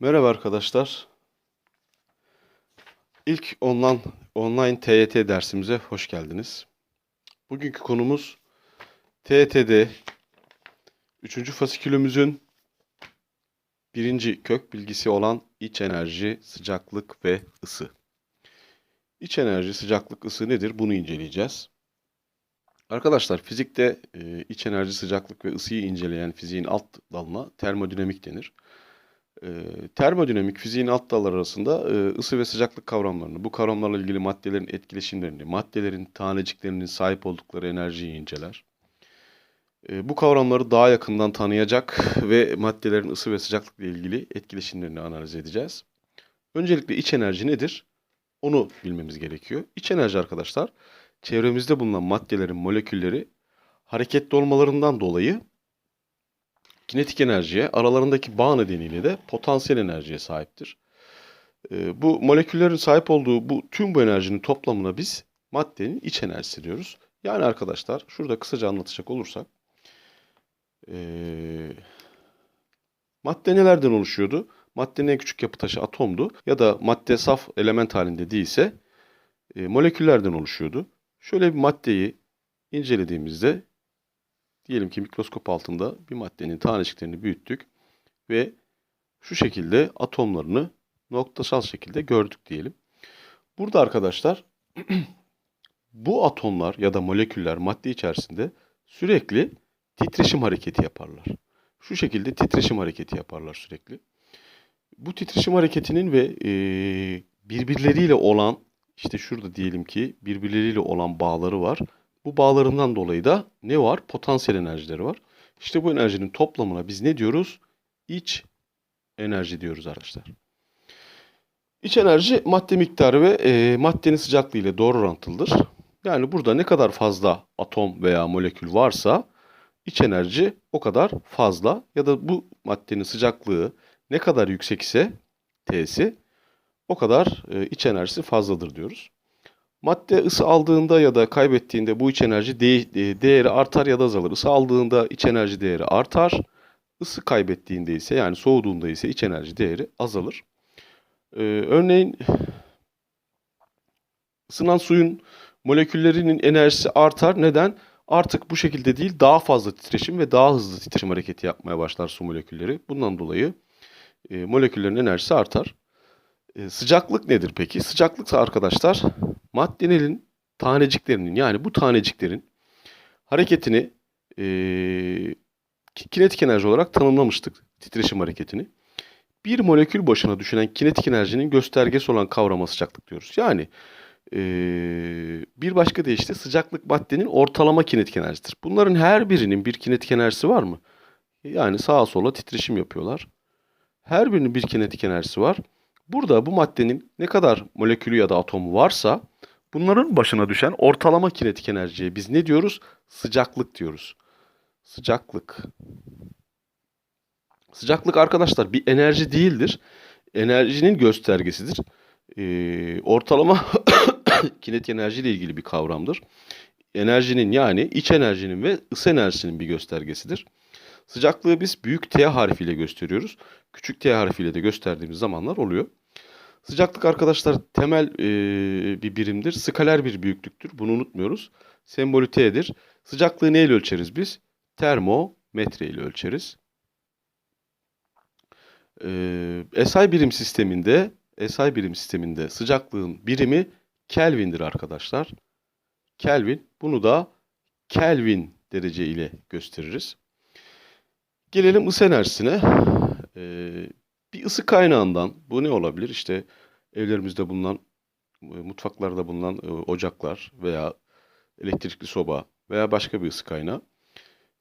Merhaba arkadaşlar. İlk online, online TYT dersimize hoş geldiniz. Bugünkü konumuz TYT'de 3. fasikülümüzün birinci kök bilgisi olan iç enerji, sıcaklık ve ısı. İç enerji, sıcaklık, ısı nedir? Bunu inceleyeceğiz. Arkadaşlar fizikte e, iç enerji, sıcaklık ve ısıyı inceleyen fiziğin alt dalına termodinamik denir. E, termodinamik fiziğin alt dalları arasında e, ısı ve sıcaklık kavramlarını, bu kavramlarla ilgili maddelerin etkileşimlerini, maddelerin taneciklerinin sahip oldukları enerjiyi inceler. E, bu kavramları daha yakından tanıyacak ve maddelerin ısı ve sıcaklıkla ilgili etkileşimlerini analiz edeceğiz. Öncelikle iç enerji nedir? Onu bilmemiz gerekiyor. İç enerji arkadaşlar, çevremizde bulunan maddelerin molekülleri hareketli olmalarından dolayı kinetik enerjiye, aralarındaki bağ nedeniyle de potansiyel enerjiye sahiptir. Ee, bu moleküllerin sahip olduğu bu tüm bu enerjinin toplamına biz maddenin iç enerjisi diyoruz. Yani arkadaşlar şurada kısaca anlatacak olursak ee, madde nelerden oluşuyordu? Maddenin en küçük yapı taşı atomdu ya da madde saf element halinde değilse e, moleküllerden oluşuyordu. Şöyle bir maddeyi incelediğimizde diyelim ki mikroskop altında bir maddenin taneciklerini büyüttük ve şu şekilde atomlarını noktasal şekilde gördük diyelim. Burada arkadaşlar bu atomlar ya da moleküller madde içerisinde sürekli titreşim hareketi yaparlar. Şu şekilde titreşim hareketi yaparlar sürekli. Bu titreşim hareketinin ve e, birbirleriyle olan işte şurada diyelim ki birbirleriyle olan bağları var. Bu bağlarından dolayı da ne var? Potansiyel enerjileri var. İşte bu enerjinin toplamına biz ne diyoruz? İç enerji diyoruz arkadaşlar. İç enerji madde miktarı ve e, maddenin sıcaklığı ile doğru orantılıdır. Yani burada ne kadar fazla atom veya molekül varsa iç enerji o kadar fazla ya da bu maddenin sıcaklığı ne kadar yüksekse T'si o kadar e, iç enerjisi fazladır diyoruz. Madde ısı aldığında ya da kaybettiğinde bu iç enerji de e, değeri artar ya da azalır. Isı aldığında iç enerji değeri artar. Isı kaybettiğinde ise yani soğuduğunda ise iç enerji değeri azalır. Ee, örneğin ısınan suyun moleküllerinin enerjisi artar. Neden? Artık bu şekilde değil daha fazla titreşim ve daha hızlı titreşim hareketi yapmaya başlar su molekülleri. Bundan dolayı e, moleküllerin enerjisi artar. E, sıcaklık nedir peki? Sıcaklıksa arkadaşlar maddenin taneciklerinin yani bu taneciklerin hareketini e, kinetik enerji olarak tanımlamıştık titreşim hareketini. Bir molekül başına düşünen kinetik enerjinin göstergesi olan kavrama sıcaklık diyoruz. Yani e, bir başka deyişle sıcaklık maddenin ortalama kinetik enerjisidir. Bunların her birinin bir kinetik enerjisi var mı? Yani sağa sola titreşim yapıyorlar. Her birinin bir kinetik enerjisi var. Burada bu maddenin ne kadar molekülü ya da atomu varsa bunların başına düşen ortalama kinetik enerjiye biz ne diyoruz? Sıcaklık diyoruz. Sıcaklık. Sıcaklık arkadaşlar bir enerji değildir. Enerjinin göstergesidir. Ee, ortalama kinetik enerji ile ilgili bir kavramdır. Enerjinin yani iç enerjinin ve ısı enerjisinin bir göstergesidir. Sıcaklığı biz büyük T harfiyle gösteriyoruz. Küçük T harfiyle de gösterdiğimiz zamanlar oluyor. Sıcaklık arkadaşlar temel e, bir birimdir. Skaler bir büyüklüktür. Bunu unutmuyoruz. Sembolü T'dir. Sıcaklığı neyle ölçeriz Termometre ile ölçeriz. E, SI birim sisteminde SI birim sisteminde sıcaklığın birimi Kelvin'dir arkadaşlar. Kelvin. Bunu da Kelvin derece ile gösteririz. Gelelim ısı enerjisine. Ee, bir ısı kaynağından bu ne olabilir? İşte evlerimizde bulunan, e, mutfaklarda bulunan e, ocaklar veya elektrikli soba veya başka bir ısı kaynağı.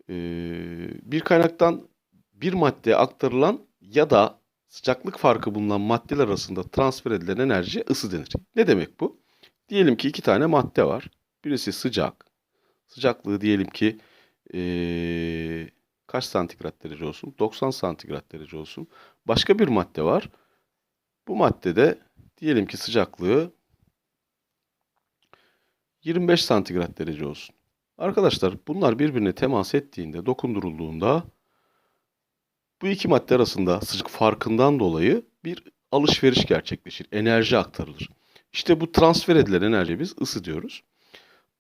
Ee, bir kaynaktan bir maddeye aktarılan ya da sıcaklık farkı bulunan maddeler arasında transfer edilen enerji ısı denir. Ne demek bu? Diyelim ki iki tane madde var. Birisi sıcak. Sıcaklığı diyelim ki ee, kaç santigrat derece olsun? 90 santigrat derece olsun. Başka bir madde var. Bu maddede diyelim ki sıcaklığı 25 santigrat derece olsun. Arkadaşlar bunlar birbirine temas ettiğinde, dokundurulduğunda Bu iki madde arasında sıcak farkından dolayı bir alışveriş gerçekleşir. Enerji aktarılır. İşte bu transfer edilen enerji biz ısı diyoruz.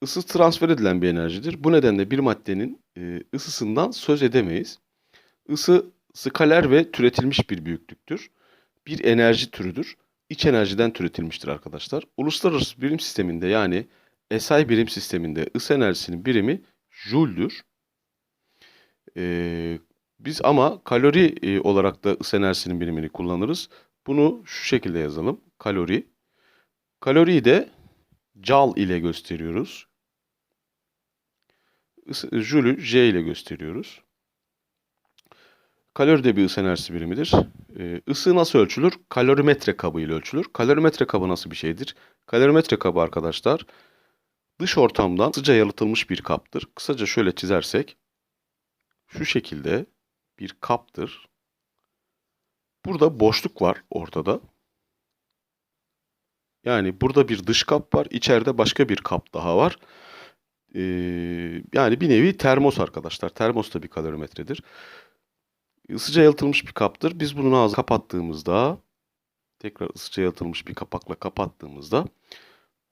Isı transfer edilen bir enerjidir. Bu nedenle bir maddenin e, ısısından söz edemeyiz. Isı skaler ve türetilmiş bir büyüklüktür. Bir enerji türüdür. İç enerjiden türetilmiştir arkadaşlar. Uluslararası birim sisteminde yani SI birim sisteminde ısı enerjisinin birimi Joule'dür. Ee, biz ama kalori e, olarak da ısı enerjisinin birimini kullanırız. Bunu şu şekilde yazalım. Kalori. Kaloriyi de Cal ile gösteriyoruz. Joule'ü J ile gösteriyoruz. Kalori de bir ısı enerjisi birimidir. Ee, ısı nasıl ölçülür? Kalorimetre kabı ile ölçülür. Kalorimetre kabı nasıl bir şeydir? Kalorimetre kabı arkadaşlar dış ortamdan sıca yalıtılmış bir kaptır. Kısaca şöyle çizersek şu şekilde bir kaptır. Burada boşluk var ortada. Yani burada bir dış kap var. içeride başka bir kap daha var. Ee, yani bir nevi termos arkadaşlar. Termos da bir kalorimetredir. Isıca yalıtılmış bir kaptır. Biz bunun ağzını kapattığımızda tekrar ısıca yalıtılmış bir kapakla kapattığımızda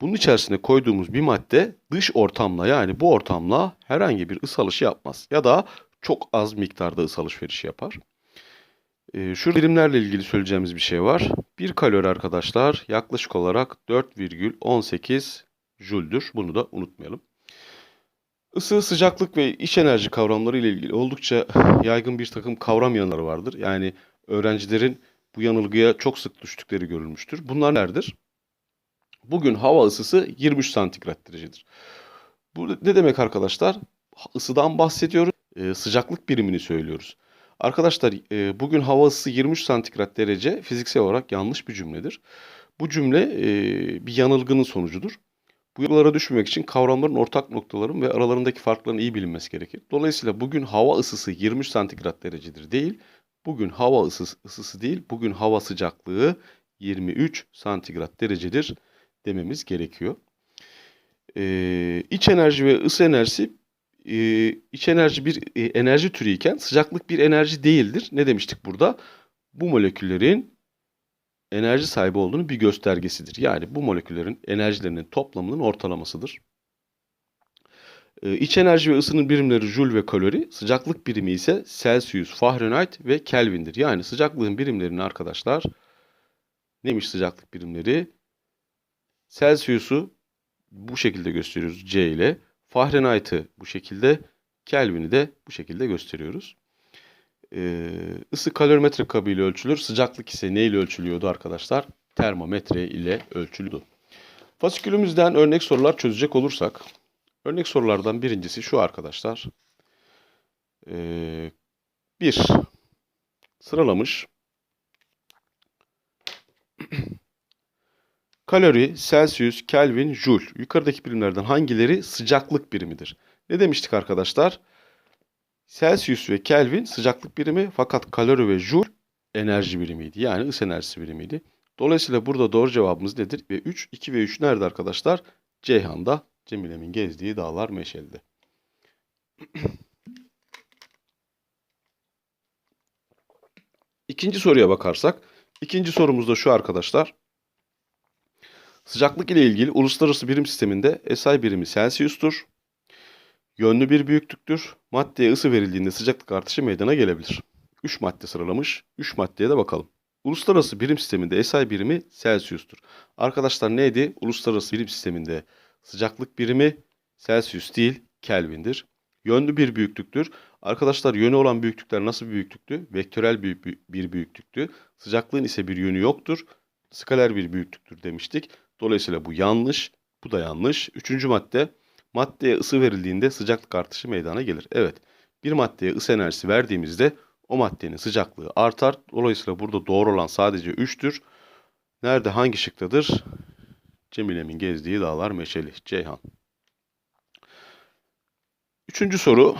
bunun içerisine koyduğumuz bir madde dış ortamla yani bu ortamla herhangi bir ısı alışı yapmaz. Ya da çok az miktarda ısı alışverişi yapar. Ee, şu birimlerle ilgili söyleyeceğimiz bir şey var. 1 kalori arkadaşlar yaklaşık olarak 4,18 jüldür. Bunu da unutmayalım. Isı, sıcaklık ve iç enerji kavramları ile ilgili oldukça yaygın bir takım kavram yanları vardır. Yani öğrencilerin bu yanılgıya çok sık düştükleri görülmüştür. Bunlar nelerdir? Bugün hava ısısı 23 santigrat derecedir. Bu ne demek arkadaşlar? Isıdan bahsediyoruz. Ee, sıcaklık birimini söylüyoruz. Arkadaşlar e, bugün hava ısısı 23 santigrat derece fiziksel olarak yanlış bir cümledir. Bu cümle e, bir yanılgının sonucudur. Bu yanılgılara düşmemek için kavramların ortak noktaların ve aralarındaki farkların iyi bilinmesi gerekir. Dolayısıyla bugün hava ısısı 23 santigrat derecedir değil. Bugün hava ısısı, ısısı değil, bugün hava sıcaklığı 23 santigrat derecedir dememiz gerekiyor. Ee, iç enerji ve ısı enerjisi e, iç enerji bir e, enerji türü iken sıcaklık bir enerji değildir. Ne demiştik burada? Bu moleküllerin enerji sahibi olduğunu bir göstergesidir. Yani bu moleküllerin enerjilerinin toplamının ortalamasıdır. Ee, iç enerji ve ısının birimleri Joule ve kalori, sıcaklık birimi ise Celsius, Fahrenheit ve Kelvin'dir. Yani sıcaklığın birimlerini arkadaşlar neymiş sıcaklık birimleri? Celsius'u bu şekilde gösteriyoruz C ile. Fahrenheit'ı bu şekilde, Kelvin'i de bu şekilde gösteriyoruz. Ee, ısı kalorimetre kabı ile ölçülür. Sıcaklık ise ne ile ölçülüyordu arkadaşlar? Termometre ile ölçülüyordu. Fasikülümüzden örnek sorular çözecek olursak, örnek sorulardan birincisi şu arkadaşlar. Ee, bir, sıralamış. Kalori, Celsius, Kelvin, Joule. Yukarıdaki birimlerden hangileri sıcaklık birimidir? Ne demiştik arkadaşlar? Celsius ve Kelvin sıcaklık birimi fakat kalori ve Joule enerji birimiydi. Yani ısı enerjisi birimiydi. Dolayısıyla burada doğru cevabımız nedir? Ve 3, 2 ve 3 nerede arkadaşlar? Ceyhan'da, Cemile'min gezdiği dağlar Meşeli'de. İkinci soruya bakarsak, ikinci sorumuz da şu arkadaşlar. Sıcaklık ile ilgili uluslararası birim sisteminde SI birimi Celsius'tur. Yönlü bir büyüklüktür. Maddeye ısı verildiğinde sıcaklık artışı meydana gelebilir. 3 madde sıralamış. 3 maddeye de bakalım. Uluslararası birim sisteminde SI birimi Celsius'tur. Arkadaşlar neydi? Uluslararası birim sisteminde sıcaklık birimi Celsius değil Kelvin'dir. Yönlü bir büyüklüktür. Arkadaşlar yönü olan büyüklükler nasıl bir büyüklüktü? Vektörel bir, büyüklüktü. Sıcaklığın ise bir yönü yoktur. Skaler bir büyüklüktür demiştik. Dolayısıyla bu yanlış. Bu da yanlış. Üçüncü madde maddeye ısı verildiğinde sıcaklık artışı meydana gelir. Evet bir maddeye ısı enerjisi verdiğimizde o maddenin sıcaklığı artar. Dolayısıyla burada doğru olan sadece 3'tür. Nerede hangi şıktadır? Cemile'min gezdiği dağlar meşeli. Ceyhan. Üçüncü soru.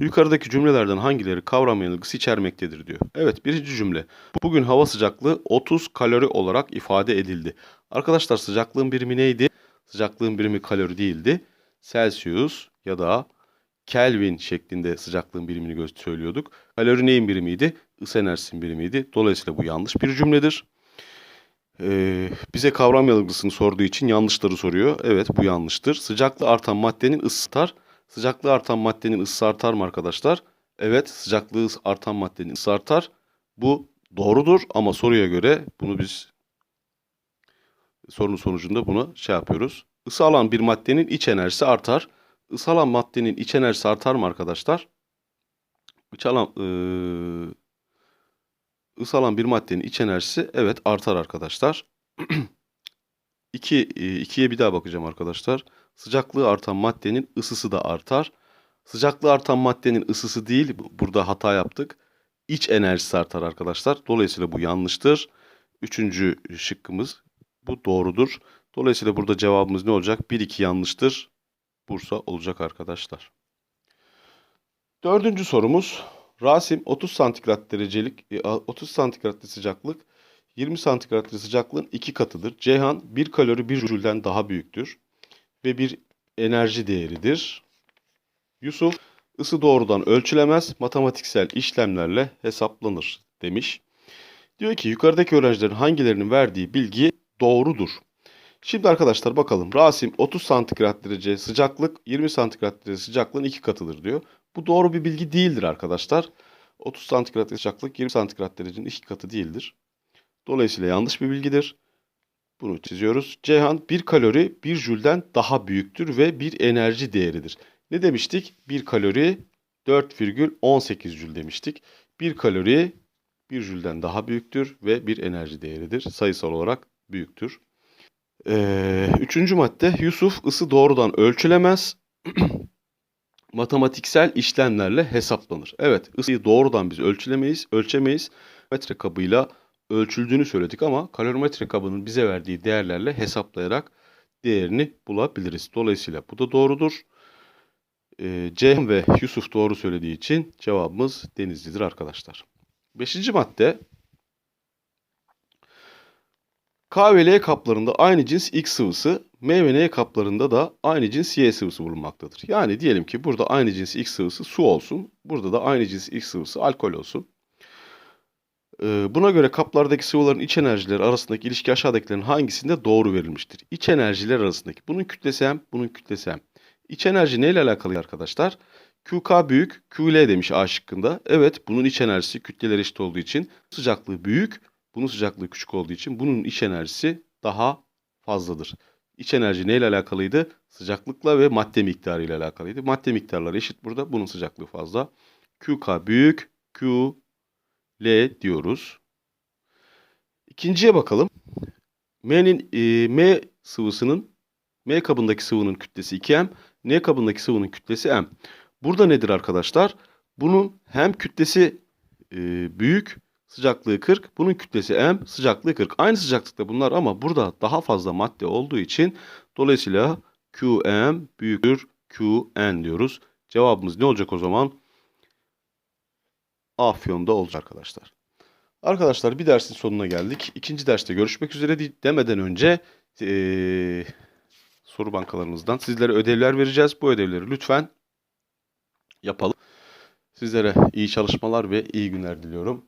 Yukarıdaki cümlelerden hangileri kavram yanılgısı içermektedir diyor. Evet birinci cümle. Bugün hava sıcaklığı 30 kalori olarak ifade edildi. Arkadaşlar sıcaklığın birimi neydi? Sıcaklığın birimi kalori değildi. Celsius ya da Kelvin şeklinde sıcaklığın birimini gö- söylüyorduk. Kalori neyin birimiydi? Isı enerjisinin birimiydi. Dolayısıyla bu yanlış bir cümledir. Ee, bize kavram yargısını sorduğu için yanlışları soruyor. Evet bu yanlıştır. Sıcaklığı artan maddenin ısısı artar. Sıcaklığı artan maddenin ısısı artar mı arkadaşlar? Evet sıcaklığı artan maddenin ısısı artar. Bu doğrudur ama soruya göre bunu biz sorunun sonucunda bunu şey yapıyoruz. Isı alan bir maddenin iç enerjisi artar. Isı alan maddenin iç enerjisi artar mı arkadaşlar? İç alan, eee, ısı alan bir maddenin iç enerjisi evet artar arkadaşlar. 2 ikiye bir daha bakacağım arkadaşlar. Sıcaklığı artan maddenin ısısı da artar. Sıcaklığı artan maddenin ısısı değil, bu- burada hata yaptık. İç enerjisi artar arkadaşlar. Dolayısıyla bu yanlıştır. Üçüncü şıkkımız bu doğrudur. Dolayısıyla burada cevabımız ne olacak? 1 2 yanlıştır. Bursa olacak arkadaşlar. Dördüncü sorumuz. Rasim 30 santigrat derecelik e, 30 santigrat sıcaklık 20 santigrat sıcaklığın iki katıdır. Ceyhan 1 kalori 1 jülden daha büyüktür ve bir enerji değeridir. Yusuf ısı doğrudan ölçülemez, matematiksel işlemlerle hesaplanır demiş. Diyor ki yukarıdaki öğrencilerin hangilerinin verdiği bilgi doğrudur. Şimdi arkadaşlar bakalım. Rasim 30 santigrat derece sıcaklık 20 santigrat derece sıcaklığın iki katıdır diyor. Bu doğru bir bilgi değildir arkadaşlar. 30 santigrat sıcaklık 20 santigrat derecenin iki katı değildir. Dolayısıyla yanlış bir bilgidir. Bunu çiziyoruz. Ceyhan 1 kalori 1 jülden daha büyüktür ve bir enerji değeridir. Ne demiştik? 1 kalori 4,18 jül demiştik. 1 kalori 1 jülden daha büyüktür ve bir enerji değeridir. Sayısal olarak büyüktür. Ee, üçüncü madde Yusuf ısı doğrudan ölçülemez. Matematiksel işlemlerle hesaplanır. Evet ısıyı doğrudan biz ölçülemeyiz, ölçemeyiz. Metre kabıyla ölçüldüğünü söyledik ama kalorimetre kabının bize verdiği değerlerle hesaplayarak değerini bulabiliriz. Dolayısıyla bu da doğrudur. Ee, Ceyhan ve Yusuf doğru söylediği için cevabımız Denizli'dir arkadaşlar. Beşinci madde K ve L kaplarında aynı cins X sıvısı, M ve N kaplarında da aynı cins Y sıvısı bulunmaktadır. Yani diyelim ki burada aynı cins X sıvısı su olsun, burada da aynı cins X sıvısı alkol olsun. Ee, Buna göre kaplardaki sıvıların iç enerjileri arasındaki ilişki aşağıdakilerin hangisinde doğru verilmiştir? İç enerjiler arasındaki. Bunun kütlesi M, bunun kütlesi M. İç enerji neyle alakalı arkadaşlar? QK büyük, QL demiş A şıkkında. Evet, bunun iç enerjisi kütleleri eşit olduğu için sıcaklığı büyük, bunun sıcaklığı küçük olduğu için bunun iç enerjisi daha fazladır. İç enerji neyle alakalıydı? Sıcaklıkla ve madde miktarı ile alakalıydı. Madde miktarları eşit burada. Bunun sıcaklığı fazla. QK büyük, Q L diyoruz. İkinciye bakalım. M'nin e, M sıvısının M kabındaki sıvının kütlesi 2M, N kabındaki sıvının kütlesi M. Burada nedir arkadaşlar? Bunun hem kütlesi e, büyük, sıcaklığı 40, bunun kütlesi M, sıcaklığı 40. Aynı sıcaklıkta bunlar ama burada daha fazla madde olduğu için dolayısıyla QM büyüktür QN diyoruz. Cevabımız ne olacak o zaman? Afyon'da olacak arkadaşlar. Arkadaşlar bir dersin sonuna geldik. İkinci derste görüşmek üzere de- demeden önce eee, soru bankalarımızdan sizlere ödevler vereceğiz. Bu ödevleri lütfen yapalım. Sizlere iyi çalışmalar ve iyi günler diliyorum.